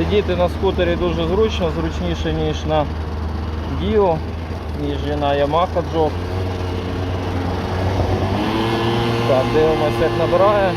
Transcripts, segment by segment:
Сидіти на скутері дуже зручно, зручніше, ніж на Діо, ніж і на Yamaha Джо. Так, дивимося, як набирає.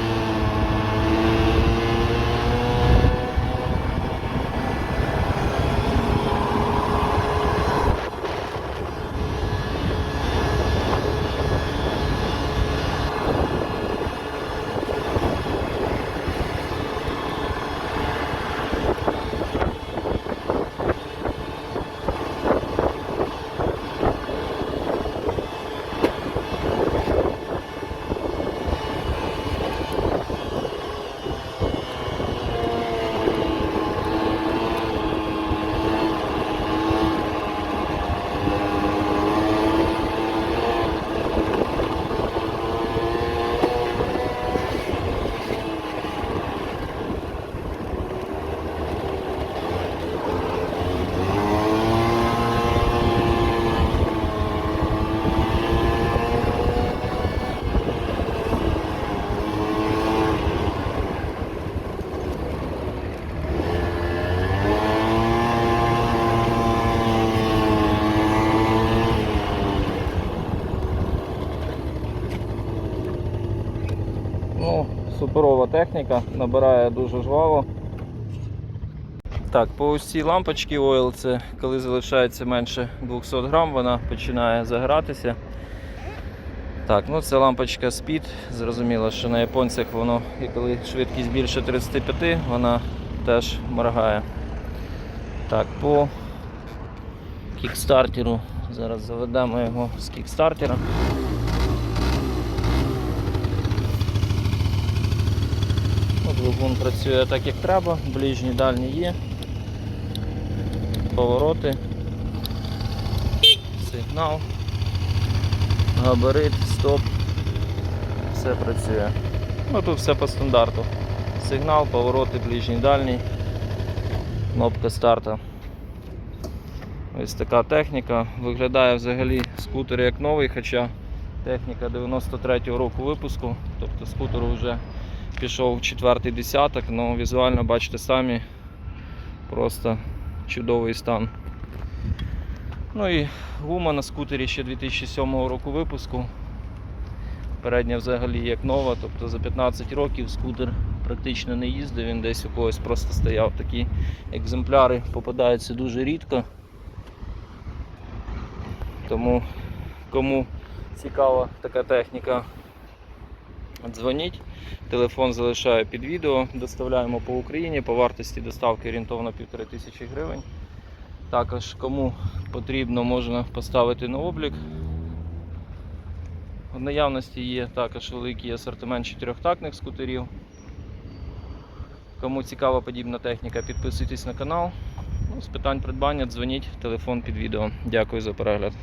Ну, суперова техніка, набирає дуже жваво. Так, по ось цій лампочці Oil, це коли залишається менше 200 грам, вона починає загоратися. Так, ну це лампочка Speed. Зрозуміло, що на японцях воно, і коли швидкість більше 35, вона теж моргає. Так, по кікстартеру. Зараз заведемо його з кікстартера. Двигун працює так, як треба, ближні дальні є. Повороти, сигнал, габарит, стоп. Все працює. Ну тут все по стандарту. Сигнал, повороти, ближній дальній, кнопка старта. Ось така техніка. Виглядає взагалі скутер як новий, хоча техніка 93-го року випуску, тобто скутеру вже пішов четвертий десяток, але візуально бачите самі просто чудовий стан. Ну і гума на скутері ще 2007 року випуску. Передня взагалі як нова, тобто за 15 років скутер практично не їздив, він десь у когось просто стояв. Такі екземпляри попадаються дуже рідко. Тому кому цікава така техніка, дзвоніть. Телефон залишаю під відео, доставляємо по Україні по вартості доставки орієнтовно 1500 гривень. Також кому потрібно, можна поставити на облік. В наявності є також великий асортимент чотирьохтактних скутерів. Кому цікава подібна техніка, підписуйтесь на канал. Ну, з питань придбання дзвоніть, телефон під відео. Дякую за перегляд.